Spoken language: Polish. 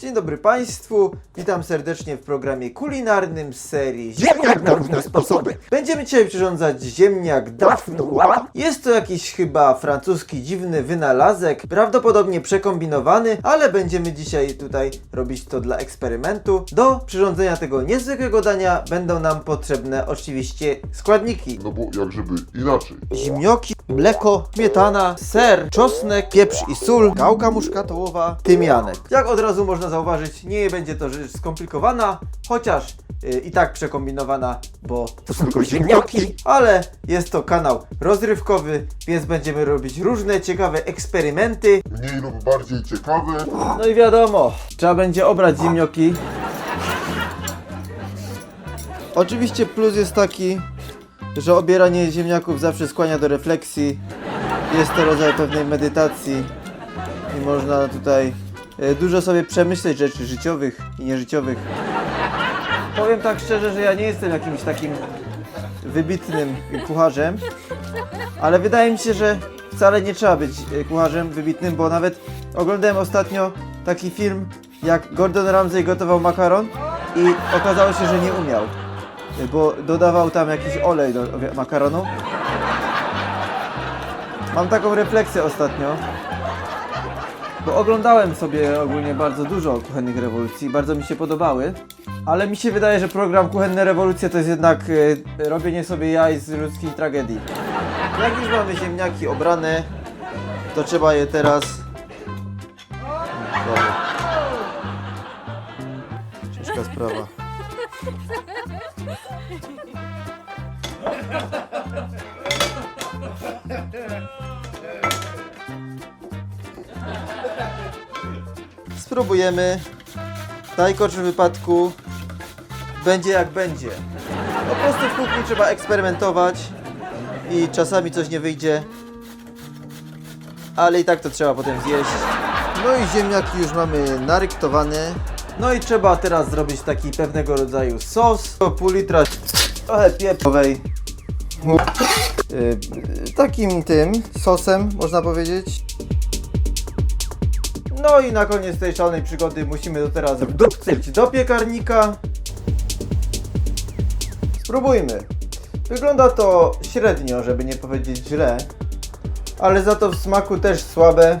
Dzień dobry Państwu, witam serdecznie w programie kulinarnym z serii Ziemniak na różne sposoby. Będziemy dzisiaj przyrządzać ziemniak Dafnua. Jest to jakiś chyba francuski dziwny wynalazek, prawdopodobnie przekombinowany, ale będziemy dzisiaj tutaj robić to dla eksperymentu. Do przyrządzenia tego niezwykłego dania będą nam potrzebne oczywiście składniki. No bo jak żeby inaczej. Zimnioki, mleko, śmietana, ser, czosnek, pieprz i sól, gałka muszkatołowa, tymianek. Jak od razu można zauważyć, nie będzie to rzecz skomplikowana, chociaż y, i tak przekombinowana, bo to są tylko ziemnioki, ale jest to kanał rozrywkowy, więc będziemy robić różne ciekawe eksperymenty. Mniej lub bardziej ciekawe. No i wiadomo, trzeba będzie obrać zimnioki. Oczywiście plus jest taki, że obieranie ziemniaków zawsze skłania do refleksji. Jest to rodzaj pewnej medytacji i można tutaj e, dużo sobie przemyśleć rzeczy życiowych i nieżyciowych. Powiem tak szczerze, że ja nie jestem jakimś takim wybitnym kucharzem, ale wydaje mi się, że wcale nie trzeba być e, kucharzem wybitnym, bo nawet oglądałem ostatnio taki film, jak Gordon Ramsay gotował makaron i okazało się, że nie umiał, bo dodawał tam jakiś olej do makaronu. Mam taką refleksję ostatnio, bo oglądałem sobie ogólnie bardzo dużo kuchennych rewolucji, bardzo mi się podobały, ale mi się wydaje, że program Kuchenne Rewolucje to jest jednak e, robienie sobie jaj z ludzkiej tragedii. Jak już mamy ziemniaki obrane, to trzeba je teraz... Dobra. Ciężka sprawa. Spróbujemy. W najgorszym wypadku będzie jak będzie. Po prostu w kuchni trzeba eksperymentować i czasami coś nie wyjdzie, ale i tak to trzeba potem zjeść. No i ziemniaki już mamy naryktowane. No i trzeba teraz zrobić taki pewnego rodzaju sos. Pół litra trochę pieprzowej. Yy, takim tym sosem można powiedzieć. No i na koniec tej szalonej przygody musimy to teraz wdupcyć do piekarnika. Spróbujmy. Wygląda to średnio, żeby nie powiedzieć źle, ale za to w smaku też słabe.